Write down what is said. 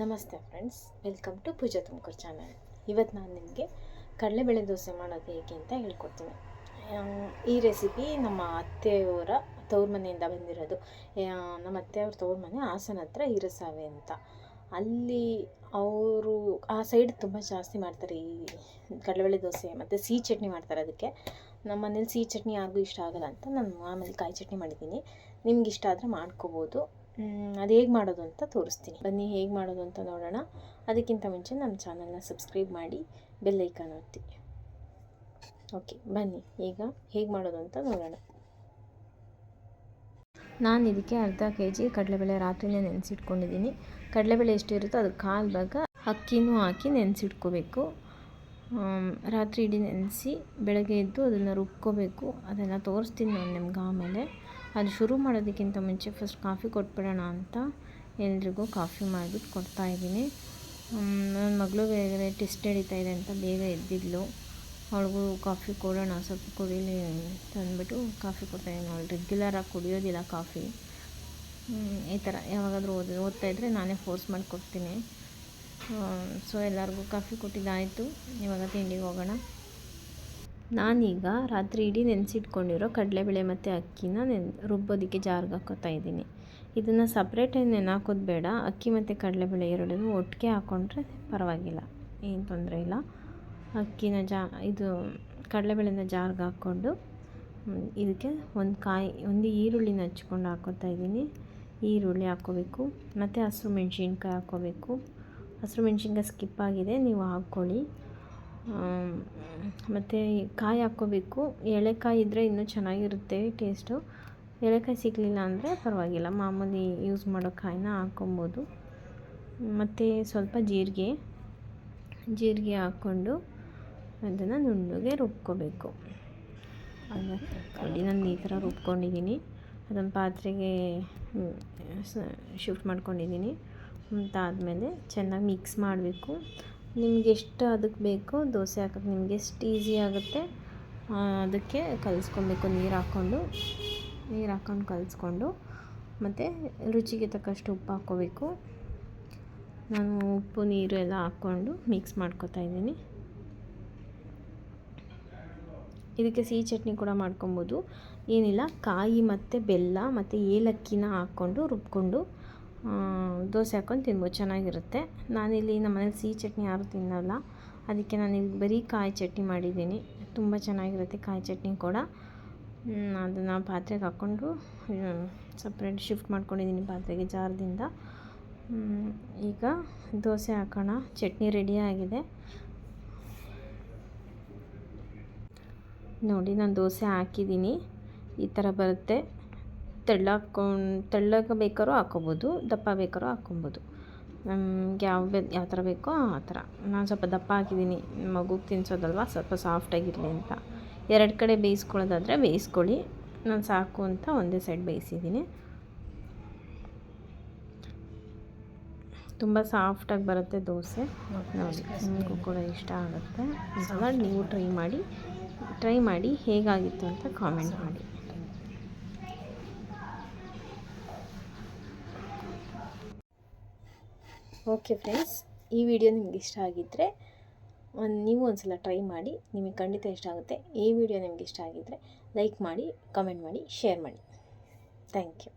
ನಮಸ್ತೆ friends, welcome to Pooja Tumakuru channel. ಇವತ್ತು ನಾನು ನಿಮಗೆ ಕಡಲೆಬೇಳೆ ದೋಸೆ ಮಾಡೋದು ಹೇಗೆ ಅಂತ ಹೇಳ್ಕೊಡ್ತೀನಿ. ಈ ರೆಸಿಪಿ ನಮ್ಮ ಅತ್ತೆಯವರ ತವ್ರ ಮನೆಯಿಂದ ಬಂದಿರೋದು. ನಮ್ಮ ಅತ್ತೆಯವ್ರ ತವ್ರ ಮನೆ ಹಾಸನ ಹತ್ರ ಇರಸಾವೆ ಅಂತ. ಅಲ್ಲಿ ಅವರು, ಆ ಸೈಡ್ ತುಂಬ ಜಾಸ್ತಿ ಮಾಡ್ತಾರೆ ಈ ಕಡಲೆಬೇಳೆ ದೋಸೆ ಮತ್ತು ಸಿಹಿ ಚಟ್ನಿ ಮಾಡ್ತಾರೆ ಅದಕ್ಕೆ. ನಮ್ಮ ಮನೇಲಿ ಸಿಹಿ ಚಟ್ನಿ ಯಾರಿಗೂ ಇಷ್ಟ ಆಗಲ್ಲ ಅಂತ ನಾನು ಆಮೇಲೆ ಕಾಯಿ ಚಟ್ನಿ ಮಾಡಿದ್ದೀನಿ. ನಿಮ್ಗೆ ಇಷ್ಟ ಆದರೆ ಮಾಡ್ಕೋಬೋದು. ಅದು ಹೇಗೆ ಮಾಡೋದು ಅಂತ ತೋರಿಸ್ತೀನಿ. ಬನ್ನಿ ಹೇಗೆ ಮಾಡೋದು ಅಂತ ನೋಡೋಣ. ಅದಕ್ಕಿಂತ ಮುಂಚೆ ನಮ್ಮ ಚಾನಲ್ನ ಸಬ್ಸ್ಕ್ರೈಬ್ ಮಾಡಿ, ಬೆಲ್ ಐಕಾನ್ ಒತ್ತಿ. ಓಕೆ, ಬನ್ನಿ ಈಗ ಹೇಗೆ ಮಾಡೋದು ಅಂತ ನೋಡೋಣ. ನಾನು ಇದಕ್ಕೆ ಅರ್ಧ ಕೆ ಜಿ ಕಡಲೆಬೇಳೆ ರಾತ್ರಿನೇ ನೆನೆಸಿಟ್ಕೊಂಡಿದ್ದೀನಿ. ಕಡಲೆಬೇಳೆ ಎಷ್ಟು ಇರುತ್ತೋ ಅದು ಕಾಲು ಭಾಗ ಅಕ್ಕಿನೂ ಹಾಕಿ ನೆನೆಸಿಟ್ಕೋಬೇಕು. ರಾತ್ರಿ ಇಡೀ ನೆನೆಸಿ ಬೆಳಗ್ಗೆ ಎದ್ದು ಅದನ್ನು ರುಬ್ಕೋಬೇಕು. ಅದನ್ನು ತೋರಿಸ್ತೀನಿ ನಾನು ನಿಮ್ಗೆ ಆಮೇಲೆ. ಅದು ಶುರು ಮಾಡೋದಕ್ಕಿಂತ ಮುಂಚೆ ಫಸ್ಟ್ ಕಾಫಿ ಕೊಟ್ಬಿಡೋಣ ಅಂತ ಎಲ್ರಿಗೂ ಕಾಫಿ ಮಾಡಿಬಿಟ್ಟು ಕೊಡ್ತಾಯಿದ್ದೀನಿ ನನ್ನ ಮಗಳು ಬೇರೆ ಟೆಸ್ಟ್ ನಡೀತಾ ಇದೆ ಅಂತ ಬೇಗ ಎದ್ದಿದ್ಲು. ಅವಳಿಗೂ ಕಾಫಿ ಕೊಡೋಣ, ಸ್ವಲ್ಪ ಕುಡೀಲಿ ಅಂತ ಅಂದ್ಬಿಟ್ಟು ಕಾಫಿ ಕೊಡ್ತಾಯಿದ್ದೀನಿ ಅವಳು ರೆಗ್ಯುಲರಾಗಿ ಕುಡಿಯೋದಿಲ್ಲ ಕಾಫಿ. ಈ ಥರ ಯಾವಾಗಾದರೂ ಓದ್, ಓದ್ತಾ ಇದ್ದರೆ ನಾನೇ ಫೋರ್ಸ್ ಮಾಡಿ ಕೊಡ್ತೀನಿ ಸೊ ಎಲ್ಲರಿಗೂ ಕಾಫಿ ಕೊಟ್ಟಿದ್ದಾಯಿತು. ಇವಾಗ ತಿಂಡಿಗೆ ಹೋಗೋಣ. ನಾನೀಗ ರಾತ್ರಿ ಇಡೀ ನೆನೆಸಿಟ್ಕೊಂಡಿರೋ ಕಡಲೆಬೇಳೆ ಮತ್ತು ಅಕ್ಕಿನ ನೆನ್, ರುಬ್ಬೋದಕ್ಕೆ ಜಾರ್ಗೆ ಹಾಕೋತಾ ಇದ್ದೀನಿ. ಇದನ್ನು ಸಪ್ರೇಟಾಗಿ ನೆನೆ ಹಾಕೋದು ಬೇಡ. ಅಕ್ಕಿ ಮತ್ತು ಕಡಲೆಬೇಳೆ ಎರಡನ್ನೂ ಒಟ್ಟಿಗೆ ಹಾಕ್ಕೊಂಡ್ರೆ ಪರವಾಗಿಲ್ಲ. ಏನು ತೊಂದರೆ ಇಲ್ಲ. ಅಕ್ಕಿನ ಜಾ, ಇದು ಕಡಲೆಬೇಳೆನ ಜಾರ್ಗೆ ಹಾಕ್ಕೊಂಡು ಇದಕ್ಕೆ ಒಂದು ಕಾಯಿ, ಒಂದು ಈರುಳ್ಳಿನ ಹಚ್ಕೊಂಡು ಹಾಕೋತಾ ಇದ್ದೀನಿ. ಈರುಳ್ಳಿ ಹಾಕ್ಕೋಬೇಕು ಮತ್ತು ಹಸಿರು ಮೆಣಸಿನ್ಕಾಯಿ ಹಾಕ್ಕೋಬೇಕು ಹಸಿರು ಮೆಣಸಿನ್ಕಾಯಿ ಸ್ಕಿಪ್ ಆಗಿದೆ. ನೀವು ಹಾಕ್ಕೊಳ್ಳಿ. ಮತ್ತು ಕಾಯಿ ಹಾಕ್ಕೋಬೇಕು. ಎಳೆಕಾಯಿ ಇದ್ದರೆ ಇನ್ನೂ ಚೆನ್ನಾಗಿರುತ್ತೆ ಟೇಸ್ಟು. ಎಳೆಕಾಯಿ ಸಿಗಲಿಲ್ಲ ಅಂದರೆ ಪರವಾಗಿಲ್ಲ. ಮಾಮೂಲಿ ಯೂಸ್ ಮಾಡೋ ಕಾಯಿನ ಹಾಕ್ಕೊಬೋದು. ಮತ್ತು ಸ್ವಲ್ಪ ಜೀರಿಗೆ. ಜೀರಿಗೆ ಹಾಕ್ಕೊಂಡು ಅದನ್ನು ನುಣ್ಣಗೆ ರುಬ್ಕೋಬೇಕು. ಅಲ್ಲಿ ನಾನು ಈ ಥರ ರುಬ್ಕೊಂಡಿದ್ದೀನಿ. ಅದನ್ನು ಪಾತ್ರೆಗೆ ಶಿಫ್ಟ್ ಮಾಡ್ಕೊಂಡಿದ್ದೀನಿ. ಅದಾದಮೇಲೆ ಚೆನ್ನಾಗಿ ಮಿಕ್ಸ್ ಮಾಡಬೇಕು. ನಿಮ್ಗೆ ಎಷ್ಟು ಅದಕ್ಕೆ ಬೇಕೋ ದೋಸೆ ಹಾಕೋಕ್ಕೆ ನಿಮಗೆ ಎಷ್ಟು ಈಸಿ ಆಗುತ್ತೆ ಅದಕ್ಕೆ ಕಲಿಸ್ಕೊಬೇಕು ನೀರು ಹಾಕ್ಕೊಂಡು ನೀರು ಹಾಕ್ಕೊಂಡು ಕಲಿಸ್ಕೊಂಡು ಮತ್ತು ರುಚಿಗೆ ತಕ್ಕಷ್ಟು ಉಪ್ಪು ಹಾಕ್ಕೋಬೇಕು ನಾನು ಉಪ್ಪು, ನೀರು ಎಲ್ಲ ಹಾಕ್ಕೊಂಡು ಮಿಕ್ಸ್ ಮಾಡ್ಕೊತಾ ಇದ್ದೀನಿ. ಇದಕ್ಕೆ ಸಿಹಿ ಚಟ್ನಿ ಕೂಡ ಮಾಡ್ಕೊಬೋದು. ಏನಿಲ್ಲ, ಕಾಯಿ ಮತ್ತು ಬೆಲ್ಲ ಮತ್ತು ಏಲಕ್ಕಿನ ಹಾಕ್ಕೊಂಡು ರುಬ್ಕೊಂಡು ದೋಸೆ ಹಾಕ್ಕೊಂಡು ತಿನ್ಬೋದು, ಚೆನ್ನಾಗಿರುತ್ತೆ. ನಾನಿಲ್ಲಿ ನಮ್ಮ ಮನೇಲಿ ಸಿಹಿ ಚಟ್ನಿ ಯಾರೂ ತಿನ್ನಲ್ಲ. ಅದಕ್ಕೆ ನಾನು ಇಲ್ಲಿ ಬರೀ ಕಾಯಿ ಚಟ್ನಿ ಮಾಡಿದ್ದೀನಿ. ತುಂಬ ಚೆನ್ನಾಗಿರುತ್ತೆ ಕಾಯಿ ಚಟ್ನಿ ಕೂಡ. ಅದನ್ನು ಪಾತ್ರೆಗೆ ಹಾಕ್ಕೊಂಡು ಸಪ್ರೇಟ್ ಶಿಫ್ಟ್ ಮಾಡ್ಕೊಂಡಿದ್ದೀನಿ ಪಾತ್ರೆಗೆ ಜಾರದಿಂದ. ಈಗ ದೋಸೆ ಹಾಕೋಣ. ಚಟ್ನಿ ರೆಡಿ ಆಗಿದೆ. ನೋಡಿ, ನಾನು ದೋಸೆ ಹಾಕಿದ್ದೀನಿ. ಈ ಥರ ಬರುತ್ತೆ. ತೆಳ್ಳ ಹಾಕ್ಕೊಂಡು, ತೆಳ್ಳಗೆ ಬೇಕಾದ್ರೂ ಹಾಕ್ಕೊಬೋದು, ದಪ್ಪ ಬೇಕಾದ್ರೂ ಹಾಕ್ಕೊಬೋದು. ನಮ್ಗೆ ಯಾವ ಯಾವ ಥರ ಬೇಕೋ ಆ ಥರ ನಾನು ಸ್ವಲ್ಪ ದಪ್ಪ ಹಾಕಿದ್ದೀನಿ ಮಗುಗೆ ತಿನ್ನಿಸೋದಲ್ವ ಸ್ವಲ್ಪ ಸಾಫ್ಟಾಗಿರಲಿ ಅಂತ. ಎರಡು ಕಡೆ ಬೇಯಿಸ್ಕೊಳ್ಳೋದಾದರೆ ಬೇಯಿಸ್ಕೊಳ್ಳಿ. ನಾನು ಸಾಕು ಅಂತ ಒಂದೇ ಸೈಡ್ ಬೇಯಿಸಿದ್ದೀನಿ. ತುಂಬ ಸಾಫ್ಟಾಗಿ ಬರುತ್ತೆ ದೋಸೆ. ನೋಡಿ ನಿಮಗೂ ಕೂಡ ಇಷ್ಟ ಆಗುತ್ತೆ. ನೀವು ಟ್ರೈ ಮಾಡಿ ಟ್ರೈ ಮಾಡಿ ಹೇಗಾಗಿತ್ತು ಅಂತ ಕಾಮೆಂಟ್ ಮಾಡಿ. ಓಕೆ ಫ್ರೆಂಡ್ಸ್ ಈ ವಿಡಿಯೋ ನಿಮ್ಗೆ ಇಷ್ಟ ಆಗಿದ್ದರೆ ಒಂದು ನೀವು ಒಂದ್ಸಲ ಟ್ರೈ ಮಾಡಿ, ನಿಮಗೆ ಖಂಡಿತ ಇಷ್ಟ ಆಗುತ್ತೆ. ಈ ವಿಡಿಯೋ ನಿಮ್ಗೆ ಇಷ್ಟ ಆಗಿದ್ದರೆ ಲೈಕ್ ಮಾಡಿ ಕಮೆಂಟ್ ಮಾಡಿ ಶೇರ್ ಮಾಡಿ. Thank you